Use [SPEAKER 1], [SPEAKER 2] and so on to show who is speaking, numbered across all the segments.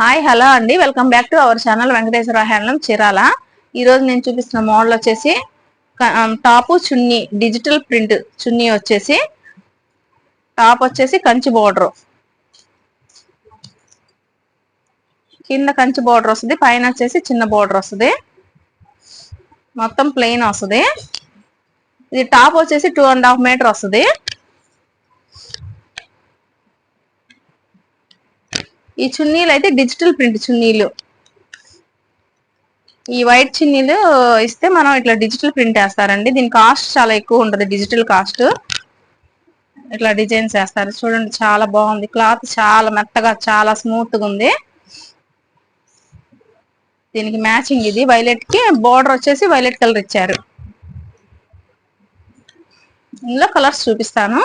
[SPEAKER 1] Hi hello అండి. Welcome back to our channel Venkateswara handloom Chirala. ఈ రోజు నేను చూపిస్తున్న మోడల్ వచ్చేసి top chunni digital print chunni వచ్చేసి టాప్ వచ్చేసి కంచి బోర్డర్. కింద కంచి బోర్డర్ వస్తుంది పైన వచ్చేసి చిన్న బోర్డర్ వస్తుంది. మొత్తం ప్లెయిన్ వస్తుంది. ఇది టాప్ వచ్చేసి టూ అండ్ హాఫ్ మీటర్ వస్తుంది. ఈ చున్నీలు అయితే డిజిటల్ ప్రింట్ చున్నీలు. ఈ వైట్ చున్నీలు ఇస్తే మనం ఇట్లా డిజిటల్ ప్రింట్ వేస్తారండి. దీని కాస్ట్ చాలా ఎక్కువ ఉంటుంది డిజిటల్ కాస్ట్ ఇట్లా డిజైన్స్ వేస్తారు. చూడండి చాలా బాగుంది. క్లాత్ చాలా మెత్తగా చాలా స్మూత్గా ఉంది. దీనికి మ్యాచింగ్ ఇది. వైలెట్కి బార్డర్ వచ్చేసి వైలెట్ కలర్ ఇచ్చారు. ఇందులో కలర్స్ చూపిస్తాను.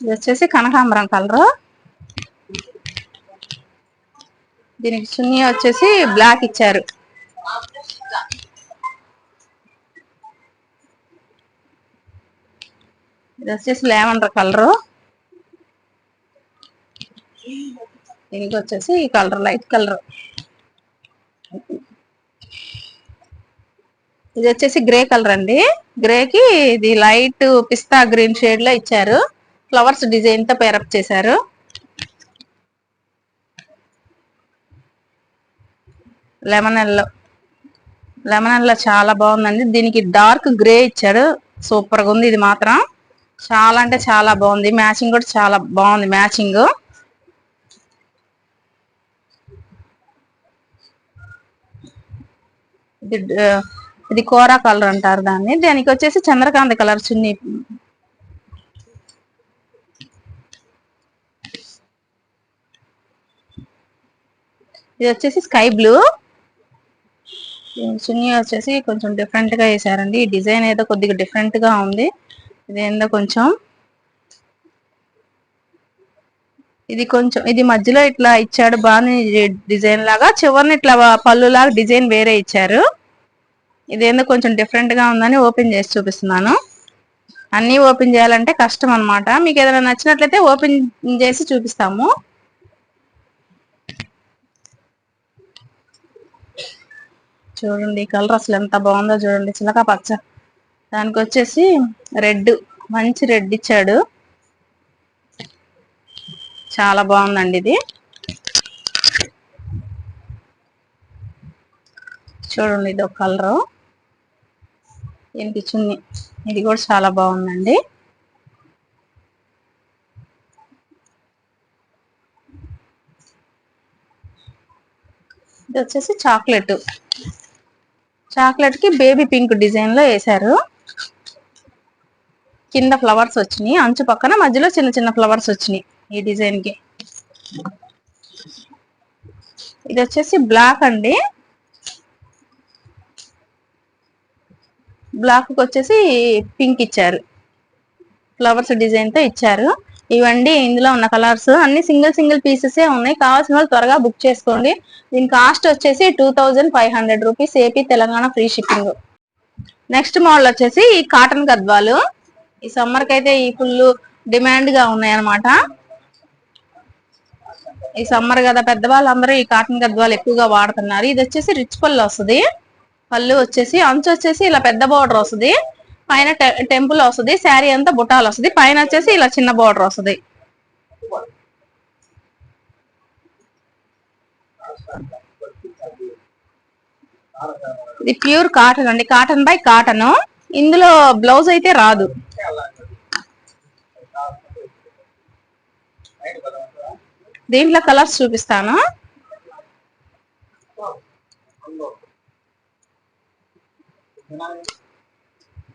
[SPEAKER 1] ఇది వచ్చేసి కనకాంబరం కలర్. దీనికి చున్నీ వచ్చేసి బ్లాక్ ఇచ్చారు. ఇది వచ్చేసి లేమండర్ కలరు. దీనికి వచ్చేసి ఈ కలర్ లైట్ కలర్. ఇది వచ్చేసి గ్రే కలర్ అండి. గ్రేకి ఇది లైట్ పిస్తా గ్రీన్ షేడ్లో ఇచ్చారు. ఫ్లవర్స్ డిజైన్తో పేరప్ చేశారు. Lemon yellow. లెమన్ ఎల్లో చాలా బాగుందండి. దీనికి డార్క్ గ్రే ఇచ్చాడు. సూపర్గా ఉంది ఇది మాత్రం. చాలా అంటే చాలా బాగుంది. మ్యాచింగ్ కూడా చాలా బాగుంది. మ్యాచింగ్. ఇది ఇది కోరా కలర్ అంటారు దాన్ని. దానికి వచ్చేసి చంద్రకాంత కలర్ చున్నీ ఇది వచ్చేసి స్కై బ్లూ. చున్నీ వచ్చేసి కొంచెం డిఫరెంట్గా వేసారండి. ఈ డిజైన్ ఏదో కొద్దిగా డిఫరెంట్గా ఉంది. ఇదేందో కొంచెం. ఇది కొంచెం ఇది మధ్యలో ఇట్లా ఇచ్చాడు బాగా డిజైన్ లాగా. చివరిని ఇట్లా పళ్ళు లాగా డిజైన్ వేరే ఇచ్చారు. ఇదేందో కొంచెం డిఫరెంట్గా ఉందని ఓపెన్ చేసి చూపిస్తున్నాను. అన్ని ఓపెన్ చేయాలంటే కష్టం అనమాట మీకు ఏదైనా నచ్చినట్లయితే ఓపెన్ చేసి చూపిస్తాము. చూడండి కలర్ అసలు ఎంత బాగుందో చూడండి చిలక పచ్చ. దానికి వచ్చేసి రెడ్ మంచి రెడ్ ఇచ్చాడు. చాలా బాగుందండి ఇది. చూడండి ఇది ఒక కలరు. దీనికి చున్ని. ఇది కూడా చాలా బాగుందండి. ఇది వచ్చేసి చాక్లెట్. చాక్లెట్కి బేబీ పింక్ డిజైన్లో వేసారు కింద ఫ్లవర్స్ వచ్చినాయి. అంచు పక్కన మధ్యలో చిన్న చిన్న ఫ్లవర్స్ వచ్చినాయి ఈ డిజైన్కి. ఇది వచ్చేసి బ్లాక్ అండి. బ్లాక్ వచ్చేసి పింక్ ఇచ్చారు. ఫ్లవర్స్ డిజైన్తో ఇచ్చారు. ఇవండి ఇందులో ఉన్న కలర్స్. అన్ని సింగిల్ సింగిల్ పీసెస్ ఉన్నాయి. కావాల్సిన వాళ్ళు త్వరగా బుక్ చేసుకోండి. దీని కాస్ట్ వచ్చేసి two thousand five hundred rupees AP Telangana free shipping. Next model వచ్చేసి ఈ కాటన్ గద్వాలు. ఈ సమ్మర్కి అయితే ఈ ఫుల్ డిమాండ్గా ఉన్నాయి అనమాట ఈ సమ్మర్ కదా పెద్దవాళ్ళందరూ ఈ కాటన్ గద్వాలు ఎక్కువగా వాడుతున్నారు. ఇది వచ్చేసి రిచ్ పళ్ళు వస్తుంది. పళ్ళు వచ్చేసి అంచు వచ్చేసి ఇలా పెద్ద బోర్డర్ వస్తుంది. పైన టెంపుల్ వస్తుంది శారీ అంతా బుట్టాలు వస్తుంది పైన వచ్చేసి ఇలా చిన్న బార్డర్ వస్తుంది. ఇది ప్యూర్ కాటన్ అండి కాటన్ బై కాటన్. ఇందులో బ్లౌజ్ అయితే రాదు. దీంట్లో కలర్స్ చూపిస్తాను.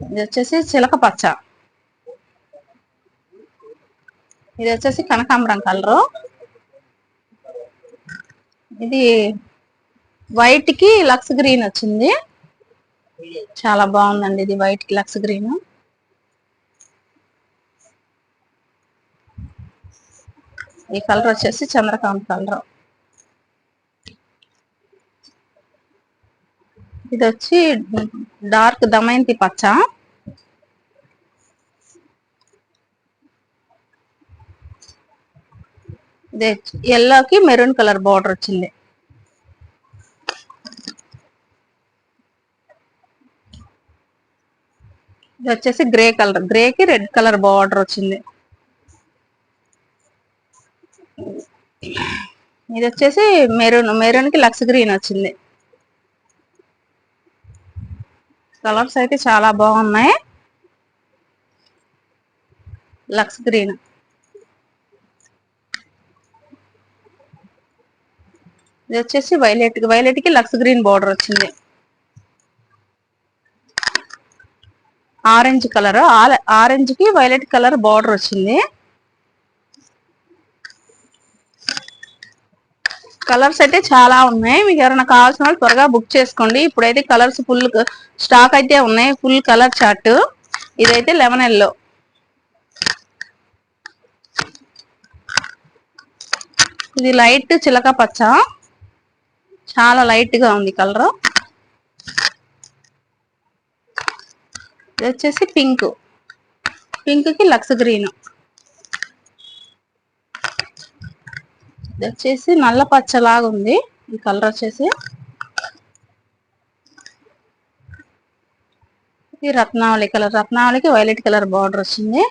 [SPEAKER 1] ఇది వచ్చేసి చిలక పచ్చ. ఇది వచ్చేసి కనకాంబరం కలరు. ఇది వైట్కి లక్స్ గ్రీన్ వచ్చింది. చాలా బాగుందండి ఇది వైట్కి లక్స్ గ్రీన్. ఈ కలర్ వచ్చేసి చంద్రకాంత్ కలర్. ఇది వచ్చి డార్క్ దమయంతి పచ్చ. ఎల్లోకి మెరూన్ కలర్ బార్డర్ వచ్చింది. ఇది వచ్చేసి గ్రే కలర్ గ్రేకి రెడ్ కలర్ బార్డర్ వచ్చింది. ఇది వచ్చేసి మెరూన్ మెరూన్కి లక్స్ గ్రీన్ వచ్చింది. కలర్స్ అయితే చాలా బాగున్నాయి. Lux green. ఇది వచ్చేసి వైలెట్ వైలెట్కి లక్స్ గ్రీన్ బార్డర్ వచ్చింది. ఆరెంజ్ కలర్ ఆరెంజ్కి వైలెట్ కలర్ బార్డర్ వచ్చింది. కలర్స్ అయితే చాలా ఉన్నాయి. మీకు ఎవరైనా కావాల్సిన వాళ్ళు త్వరగా బుక్ చేసుకోండి. ఇప్పుడైతే కలర్స్ ఫుల్ స్టాక్ అయితే ఉన్నాయి. Full colour chart. ఇదైతే లెమన్ ఎల్లో. ఇది లైట్ చిలక పచ్చ. చాలా లైట్గా ఉంది కలర్. ఇది వచ్చేసి పింక్. పింక్కి లక్స్ గ్రీన్. ఇది వచ్చేసి నల్ల పచ్చలాగా ఉంది. ఈ కలర్ వచ్చేసి ఇది రత్నావళి కలర్ రత్నావళికి వైలెట్ కలర్ బార్డర్ వచ్చింది.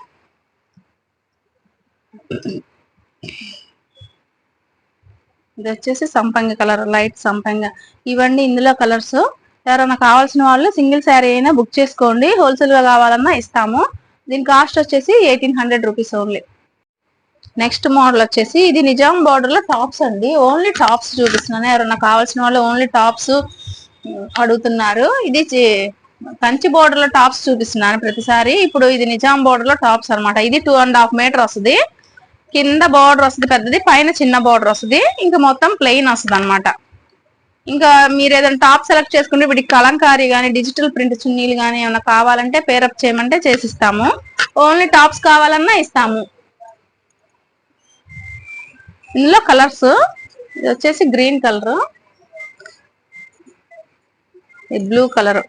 [SPEAKER 1] ఇది వచ్చేసి సంపంగ కలర్ లైట్ సంపంగ. ఇవన్నీ ఇందులో కలర్స్ ఎవరైనా కావాల్సిన వాళ్ళు సింగిల్ శారీ అయినా బుక్ చేసుకోండి. హోల్సేల్గా కావాలన్నా ఇస్తాము. దీని కాస్ట్ వచ్చేసి eighteen hundred rupees only next model వచ్చేసి ఇది నిజాం బార్డర్లో టాప్స్ అండి. ఓన్లీ టాప్స్ చూపిస్తున్నాను. ఎవరైనా కావాల్సిన వాళ్ళు ఓన్లీ టాప్స్ అడుగుతున్నారు. ఇది కంచి బోర్డర్లో టాప్స్ చూపిస్తున్నాను ప్రతిసారి. ఇప్పుడు ఇది నిజాం బోర్డర్లో టాప్స్ అన్నమాట. ఇది టూ అండ్ హాఫ్ మీటర్ వస్తుంది. కింద బార్డర్ వస్తుంది పెద్దది పైన చిన్న బార్డర్ వస్తుంది. ఇంకా మొత్తం ప్లెయిన్ వస్తుంది అనమాట ఇంకా మీరు ఏదైనా టాప్ సెలెక్ట్ చేసుకుంటే వీటికి కలంకారీ కానీ డిజిటల్ ప్రింట్ చున్నీలు కానీ ఏమైనా కావాలంటే పేరప్ చేయమంటే చేసిస్తాము. ఓన్లీ టాప్స్ కావాలన్నా ఇస్తాము. ఇందులో కలర్స్ ఇది వచ్చేసి గ్రీన్ కలర్. ఇది బ్లూ కలర్.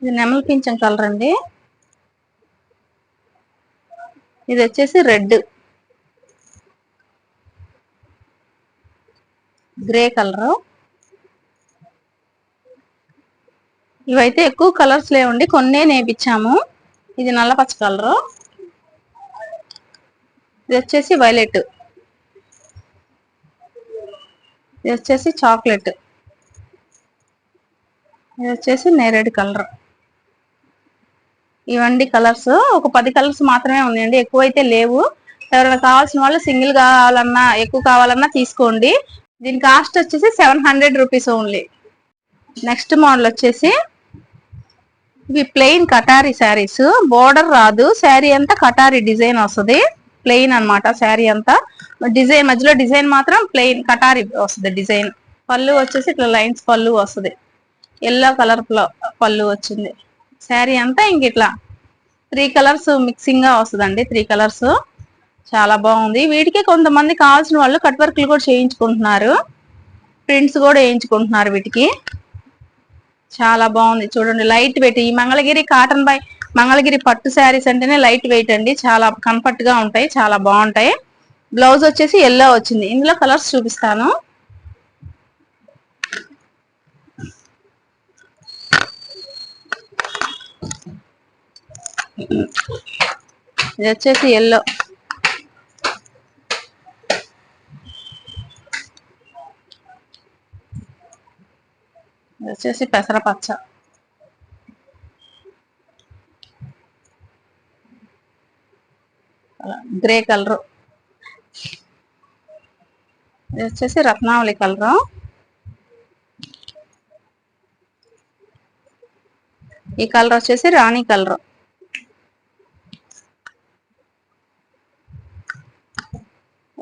[SPEAKER 1] ఇది నెమలి పింఛం కలర్ అండి. ఇది వచ్చేసి రెడ్. Grey colour. ఇవైతే ఎక్కువ కలర్స్ లేవండి. కొన్నే నేర్పించాము ఇది నల్ల పచ్చ కలర్. ఇది వచ్చేసి వైలెట్. ఇది వచ్చేసి చాక్లెట్. ఇది వచ్చేసి నేరేడు కలర్. ఇవండి కలర్స్ ఒక పది కలర్స్ మాత్రమే ఉన్నాయండి. ఎక్కువ అయితే లేవు. ఎవరైనా కావాల్సిన వాళ్ళు సింగిల్ కావాలన్నా ఎక్కువ కావాలన్నా తీసుకోండి. దీని కాస్ట్ వచ్చేసి seven hundred rupees only. Next model వచ్చేసి ఇవి ప్లెయిన్ కటారీ శారీస్. బోర్డర్ రాదు. శారీ అంతా కటారీ డిజైన్ వస్తుంది. ప్లెయిన్ అన్నమాట శారీ అంతా. డిజైన్ మధ్యలో డిజైన్ మాత్రం ప్లెయిన్ కటారి వస్తుంది డిజైన్. పళ్ళు వచ్చేసి ఇట్లా లైన్స్ పళ్ళు వస్తుంది. ఎల్లో కలర్ పళ్ళు వచ్చింది. శారీ అంతా ఇంక ఇట్లా త్రీ కలర్స్ మిక్సింగ్గా వస్తుందండి త్రీ కలర్స్ చాలా బాగుంది. వీటికి కొంతమంది కావాల్సిన వాళ్ళు కట్ వర్క్లు కూడా చేయించుకుంటున్నారు. ప్రింట్స్ కూడా వేయించుకుంటున్నారు వీటికి. చాలా బాగుంది. చూడండి లైట్ వెయిట్ ఈ మంగళగిరి కాటన్ బై మంగళగిరి పట్టు శారీస్ అంటేనే లైట్ వెయిట్ అండి. చాలా కంఫర్ట్గా ఉంటాయి. చాలా బాగుంటాయి. బ్లౌజ్ వచ్చేసి ఎల్లో వచ్చింది. ఇందులో కలర్స్ చూపిస్తాను. ఇది వచ్చేసి ఎల్లో ఇది వచ్చేసి పెసరపచ్చ. Grey colour. ఇది వచ్చేసి రత్నావళి కలర్. ఈ కలర్ వచ్చేసి రాణి కలర్.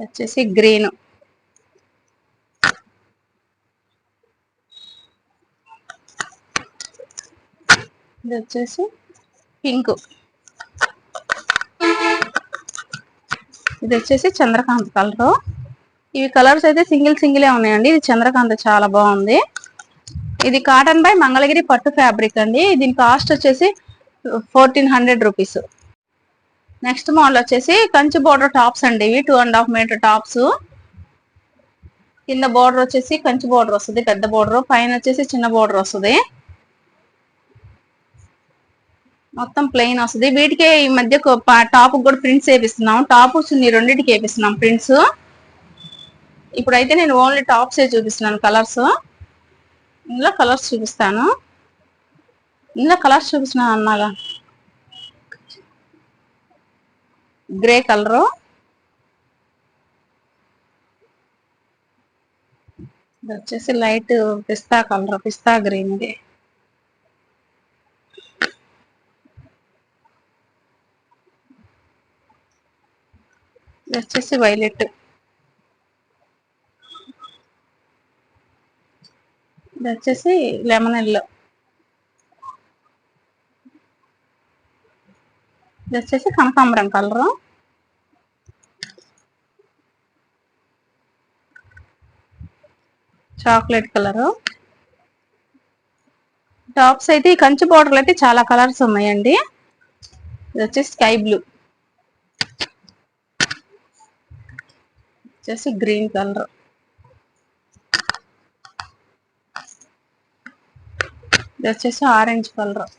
[SPEAKER 1] వచ్చేసి గ్రీన్. ఇది వచ్చేసి పింక్. ఇది వచ్చేసి చంద్రకాంత్ కలరు. ఇవి కలర్స్ అయితే సింగిల్ సింగిలే ఉన్నాయండి. ఇది చంద్రకాంత్ చాలా బాగుంది. ఇది కాటన్ బై మంగళగిరి పట్టు ఫ్యాబ్రిక్ అండి. దీని కాస్ట్ వచ్చేసి fourteen hundred rupees. Next model వచ్చేసి కంచి బోర్డర్ టాప్స్ అండి ఇవి two and half metre tops. కింద బోర్డర్ వచ్చేసి కంచి బోర్డర్ వస్తుంది పెద్ద బోర్డర్. పైన వచ్చేసి చిన్న బోర్డర్ వస్తుంది. మొత్తం ప్లెయిన్ వస్తుంది. వీటికే ఈ మధ్య టాప్ కూడా ప్రింట్స్ వేపిస్తున్నాం టాప్ చున్నీ రెండింటికి వేపిస్తున్నాం ప్రింట్స్ ఇప్పుడైతే నేను ఓన్లీ టాప్సే చూపిస్తున్నాను కలర్స్ ఇందులో కలర్స్ చూపిస్తాను. ఇందులో కలర్స్ చూపిస్తున్నాను అన్నాగా. గ్రే కలరు వచ్చేసి light pista colour pista green ఇది వచ్చేసి వైలెట్. ఇది వచ్చేసి లెమన్ ఎల్లో. ఇది వచ్చేసి కనకాంబరం కలరు. Chocolate colour. టాప్స్ అయితే ఈ కంచి బార్డర్లు అయితే చాలా కలర్స్ ఉన్నాయండి. ఇది వచ్చేసి స్కై బ్లూ. వచ్చేసి గ్రీన్ కలర్. ఇది వచ్చేసి ఆరెంజ్ కలర్.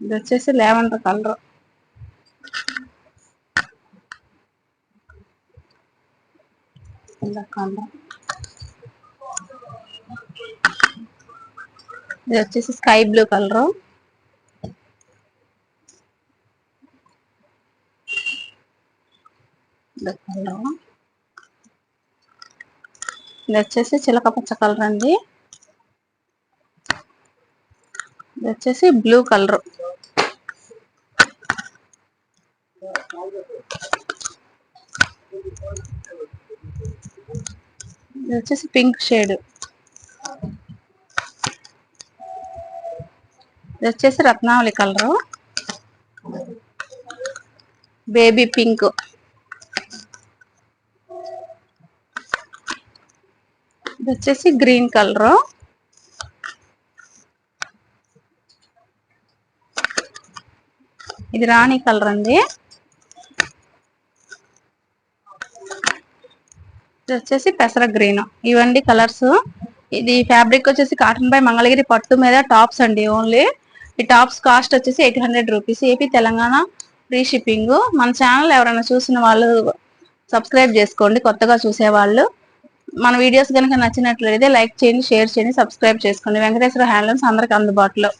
[SPEAKER 1] ఇది వచ్చేసి లెవెండర్ కలర్. కలర్. ఇది వచ్చేసి స్కై బ్లూ కలర్. కలర్ ఇది వచ్చేసి చిలక పచ్చ కలర్ అండి. ఇది వచ్చేసి బ్లూ కలర్. ఇది వచ్చేసి పింక్ షేడ్. ఇది వచ్చేసి రత్నావళి కలరు. Baby pink. ఇది వచ్చేసి గ్రీన్ కలరు. ఇది రాణి కలర్ అండి. ఇది వచ్చేసి పెసర గ్రీన్. ఇవండి కలర్స్. ఇది ఫ్యాబ్రిక్ వచ్చేసి కాటన్ బై మంగళగిరి పట్టు మీద టాప్స్ అండి ఓన్లీ. ఈ టాప్స్ కాస్ట్ వచ్చేసి eight hundred rupees. AP Telangana free shipping. మన ఛానల్ ఎవరైనా చూసిన వాళ్ళు సబ్స్క్రైబ్ చేసుకోండి కొత్తగా చూసేవాళ్ళు. మన వీడియోస్ కనుక నచ్చినట్లయితే లైక్ చేయండి షేర్ చేయండి సబ్స్క్రైబ్ చేసుకోండి. వెంకటేశ్వర హ్యాండ్లూమ్స్ అందరికి అందుబాటులో.